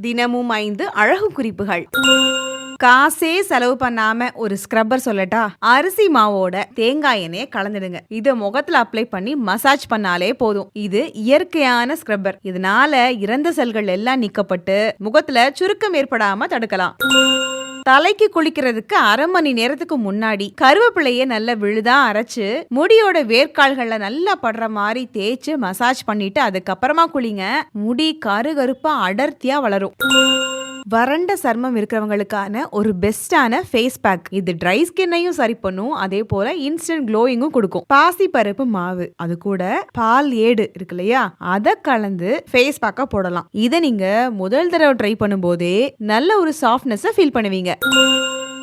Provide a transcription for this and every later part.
தினமும் ஐந்து அழகு குறிப்புகள். காசே செலவு பண்ணாம ஒரு ஸ்க்ரப்பர் சொல்லட்டா? அரிசி மாவோட தேங்காய் எண்ணெயை கலந்துடுங்க. இதை முகத்துல அப்ளை பண்ணி மசாஜ் பண்ணாலே போதும். இது இயற்கையான ஸ்க்ரப்பர் இதனால இறந்த செல்கள் எல்லாம் நீக்கப்பட்டு முகத்துல சுருக்கம் ஏற்படாம தடுக்கலாம். தலைக்கு குளிக்கிறதுக்கு அரை மணி நேரத்துக்கு முன்னாடி கருவேப்பிலையை நல்லா விழுதா அரைச்சு முடியோட வேர்க்கால்கள்ல நல்லா படுற மாதிரி தேய்ச்சு மசாஜ் பண்ணிட்டு அதுக்கப்புறமா குளிங்க. முடி கருகருப்பா அடர்த்தியா வளரும். வறண்ட சர்மம் இருக்கிறவங்களுக்கான ஒரு பெஸ்டான ஃபேஸ் பேக் இது ட்ரை ஸ்கின்னையும் சரி பண்ணும். அதே போல இன்ஸ்டன்ட் க்ளோயிங்கும் கொடுக்கும். பாசி பருப்பு மாவு. அது கூட பால் ஏடு இருக்கு இல்லையா? அதை கலந்து ஃபேஸ் பேக்கா போடலாம். இதை நீங்க முதல் தடவை ட்ரை பண்ணும்போதே நல்ல ஒரு சாஃப்ட்னஸை ஃபீல் பண்ணுவீங்க.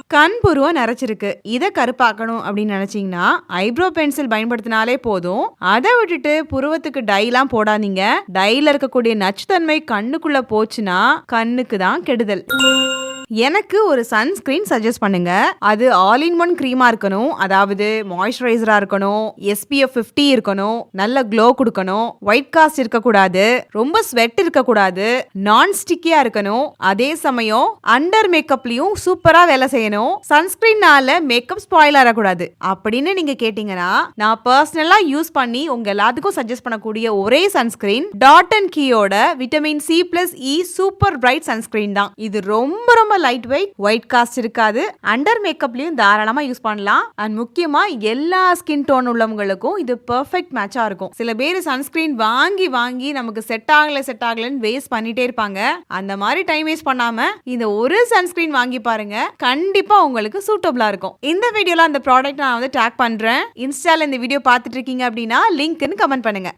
கண் புருவம் நிறைச்சிருக்கு இதை கருப்பாக்கணும் அப்படின்னு நினைச்சீங்கன்னா ஐப்ரோ பென்சில் பயன்படுத்தினாலே போதும். அதை விட்டுட்டு புருவத்துக்கு டைலாம் போடாதீங்க. டைல இருக்கக்கூடிய நச்சுத்தன்மை கண்ணுக்குள்ள போச்சுன்னா கண்ணுக்கு தான் கெடுதல். எனக்கு ஒரு சன்ஸ்கிரீன் சஜஸ்ட் பண்ணுங்க. அது ஆல் இன் ஒன் க்ரீமா இருக்கணும். அதாவது மாய்ஸ்சரைசரா இருக்கணும். எஸ்பிஎஃப் 50 இருக்கணும். நல்ல க்ளோ கொடுக்கணும். ஒயிட் காஸ்ட் இருக்கக்கூடாது. ரொம்ப ஸ்வெட் இருக்கக்கூடாது. நான் ஸ்டிக்கியா இருக்கணும். அதே சமயம் அண்டர் மேக்கப்லயும் சூப்பரா வேலை செய்யணும். சன்ஸ்கிரீன்னால மேக்கப் ஸ்பாயில் ஆகக்கூடாது அப்படின்னு நீங்க கேட்டீங்கன்னா நான் பர்சனலா யூஸ் பண்ணி உங்க எல்லாத்துக்கும் சஜஸ்ட் பண்ணக்கூடிய ஒரே sunscreen dot and கீயோட vitamin C plus E super bright sunscreen தான். இது ரொம்ப ரொம்ப லைட் வெயிட் ஒயிட் காஸ்ட் இருக்காது. அண்டர் மேக்கப்லயும் தாராளமா யூஸ் பண்ணலாம். அண்ட் முக்கியமா எல்லா ஸ்கின் டோன் உள்ளவங்களுக்கும் இது பெர்ஃபெக்ட் மேட்சா இருக்கும். சில பேர் சன்ஸ்கிரீன் வாங்கி வாங்கி நமக்கு செட் ஆகல செட் ஆகலன்னு வேஸ்ட் பண்ணிட்டே இருப்பாங்க. அந்த மாதிரி டைம் வேஸ்ட் பண்ணாம இந்த ஒரு சன்ஸ்கிரீன் வாங்கி பாருங்க. கண்டிப்பா உங்களுக்கு சூட்டபிளா இருக்கும். இந்த வீடியோல அந்த ப்ராடக்ட் நான் வந்து டேக் பண்றேன். இன்ஸ்டால இந்த வீடியோ பார்த்துட்டு இருக்கீங்க அப்படின்னா லிங்க்னு கமெண்ட் பண்ணுங்க.